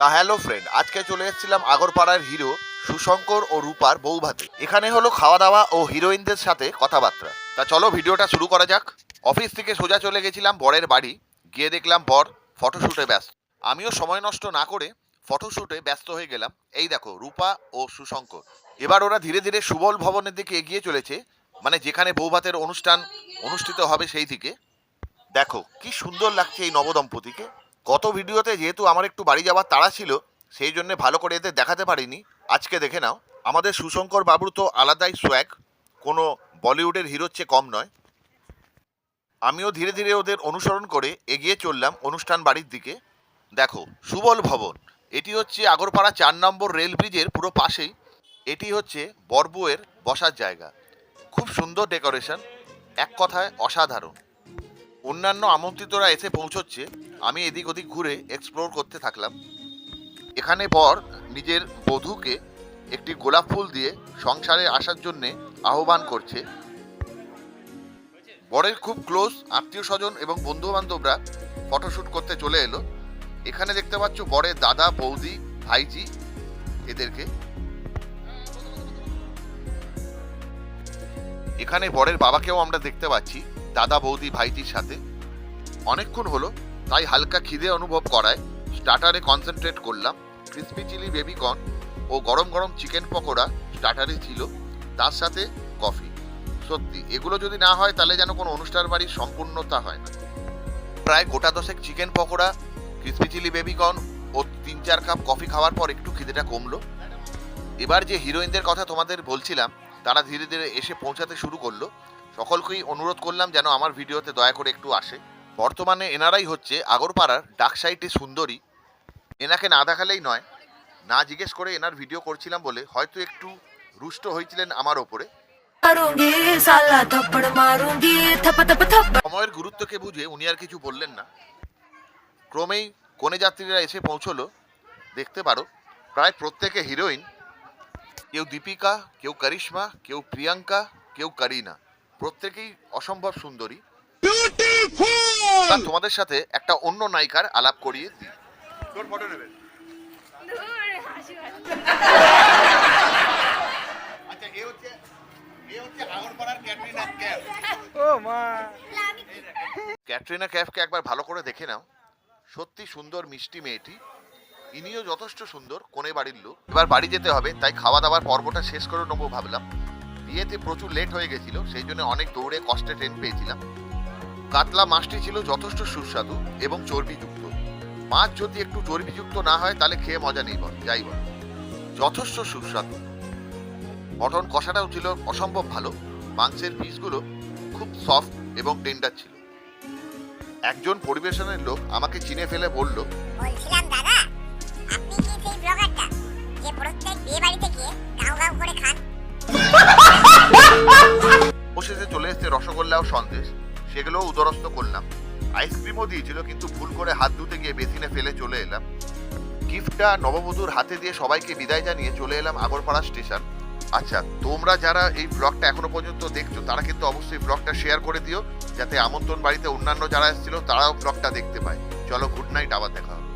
তা hello friend আজকে চলে এসেছিলাম আগরপাড়ার হিরো সুশঙ্কর ও রূপার বৌভাতে এখানে হলো খাওয়া দাওয়া ও হিরোইনদের সাথে কথাবার্তা। তা চলো ভিডিওটা শুরু করা যাক। অফিস থেকে সোজা চলে গেছিলাম বরের বাড়ি। গিয়ে দেখলাম বর ফটোশ্যুটে ব্যস্ত। আমিও সময় নষ্ট না করে ফটোশ্যুটে ব্যস্ত হয়ে গেলাম। এই দেখো, রূপা ও সুশঙ্কর। এবার ওরা ধীরে ধীরে সুবল ভবনের দিকে এগিয়ে চলেছে। মানে যেখানে বৌভাতের অনুষ্ঠান অনুষ্ঠিত হবে সেই দিকে। দেখো, কি সুন্দর লাগছে এই নবদম্পতিকে। গত ভিডিওতে যেহেতু আমার একটু বাড়ি যাওয়ার তাড়া ছিল, সেই জন্য ভালো করে এদের দেখাতে পারিনি। আজকে দেখে নাও। আমাদের সুশঙ্কর বাবুর তো আলাদাই সোয়াগ কোনো বলিউডের হিরোর চেয়ে কম নয়। আমিও ধীরে ধীরে ওদের অনুসরণ করে এগিয়ে চললাম অনুষ্ঠান বাড়ির দিকে। দেখো, সুবল ভবন। এটি হচ্ছে আগরপাড়া চার নম্বর রেল ব্রিজের পুরো পাশেই। এটি হচ্ছে বরবুয়ের বসার জায়গা। খুব সুন্দর ডেকোরেশন। এক কথায় অসাধারণ। অন্যান্য আমন্ত্রিতরা এসে পৌঁছচ্ছে, আমি এদিক ওদিক ঘুরে এক্সপ্লোর করতে থাকলাম। এখানে বর নিজের বধূকে একটি গোলাপ ফুল দিয়ে সংসারে আসার জন্যে আহ্বান করছে। বরের খুব ক্লোজ আত্মীয় স্বজন এবং বন্ধু বান্ধবরা ফটোশ্যুট করতে চলে এলো। এখানে দেখতে পাচ্ছ বরের দাদা, বৌদি, ভাইজি এদেরকে। এখানে বরের বাবাকেও আমরা দেখতে পাচ্ছি। দাদা বৌদি ভাইজির সাথে। অনেকক্ষণ হলো, তাই হালকা খিদে অনুভব করায় স্টার্টারে কনসেন্ট্রেট করলাম। ক্রিসপি চিলি বেবিকর্ন ও গরম গরম চিকেন পকোড়া স্টার্টারে ছিল, তার সাথে কফি সত্যি, এগুলো যদি না হয়, তাহলে যেন কোনো অনুষ্ঠান বাড়ির সম্পূর্ণতা হয় না। প্রায় গোটা দশেক chicken pakora crispy chilli baby corn ও তিন চার কাপ কফি খাওয়ার পর একটু খিদেটা কমলো। এবার যে হিরোইনদের কথা তোমাদের বলছিলাম, তারা ধীরে ধীরে এসে পৌঁছাতে শুরু করল। সকলকেই অনুরোধ করলাম যেন আমার ভিডিওতে দয়া করে একটু আসে। বর্তমানে এনারাই হচ্ছে আগরপাড়ার ডাকসাইটে সুন্দরী। এনাকে না দেখালেই নয় না জিজ্ঞেস করে এনার ভিডিও করছিলাম বলে হয়তো একটু রুষ্ট হয়েছিলেন আমার ওপরে। সময়ের গুরুত্বকে বুঝে উনি আর কিছু বললেন না। ক্রমেই কনে যাত্রীরা এসে পৌঁছলো দেখতে পারো প্রায় প্রত্যেকে হিরোইন কেউ দীপিকা কেউ করিশ্মা কেউ প্রিয়াঙ্কা কেউ করিনা। প্রত্যেকেই অসম্ভব সুন্দরী। তোমাদের সাথে একটা অন্য নায়িকার আলাপ করিয়ে দিই। তোর ফটো নেবেন আচ্ছা এ হচ্ছে এ হচ্ছে আগরপাড়ার ক্যাটরিনা ক্যাফ। ক্যাটরিনা ক্যাফকে একবার ভালো করে দেখে নাও। সত্যি সুন্দর মিষ্টি মেয়েটি। ইনিও যথেষ্ট সুন্দর কোনে বাড়ির লোক। এবার বাড়ি যেতে হবে তাই খাওয়া দাওয়ার পর্বটা শেষ করে নেব ভাবলাম। বিয়েতে প্রচুর লেট হয়ে গেছিল, সেই জন্য অনেক দৌড়ে কষ্টে ট্রেন পেয়েছিলাম। কাতলা মাছটি ছিল যথেষ্ট সুস্বাদু এবং চর্বিযুক্ত। মাছ যদি একটু চর্বিযুক্ত না হয়, তাহলে খেয়ে মজা নেই বল যাই বল যথেষ্ট সুস্বাদু। মটন কষাটাও ছিল অসম্ভব ভালো। মাংসের পিসগুলো খুব সফট এবং টেন্ডার ছিল। একজন পরিবেশনের লোক আমাকে চিনে ফেলে বলল, বলছিলাম, দাদা, আপনি কি সেই ব্লগারটা যে প্রত্যেক বিয়ে বাড়িতে গিয়ে গাও গাও করে খান অবশেষে চলে এসছে রসগোল্লা ও সন্দেশ। সেগুলোও উদরস্থ করলাম। আইসক্রিমও দিয়েছিল, কিন্তু ভুল করে হাত ধুতে গিয়ে বেসিনে ফেলে চলে এলাম। গিফটটা নববধূর হাতে দিয়ে সবাইকে বিদায় জানিয়ে চলে এলাম আগরপাড়া স্টেশন। আচ্ছা তোমরা যারা এই ব্লগটা এখনও পর্যন্ত দেখছ, তারা কিন্তু অবশ্যই ব্লগটা শেয়ার করে দিও, যাতে আমন্ত্রণ বাড়িতে অন্যান্য যারা এসেছিল, তারাও ব্লগটা দেখতে পায়। চলো গুড নাইট আবার দেখা হবে।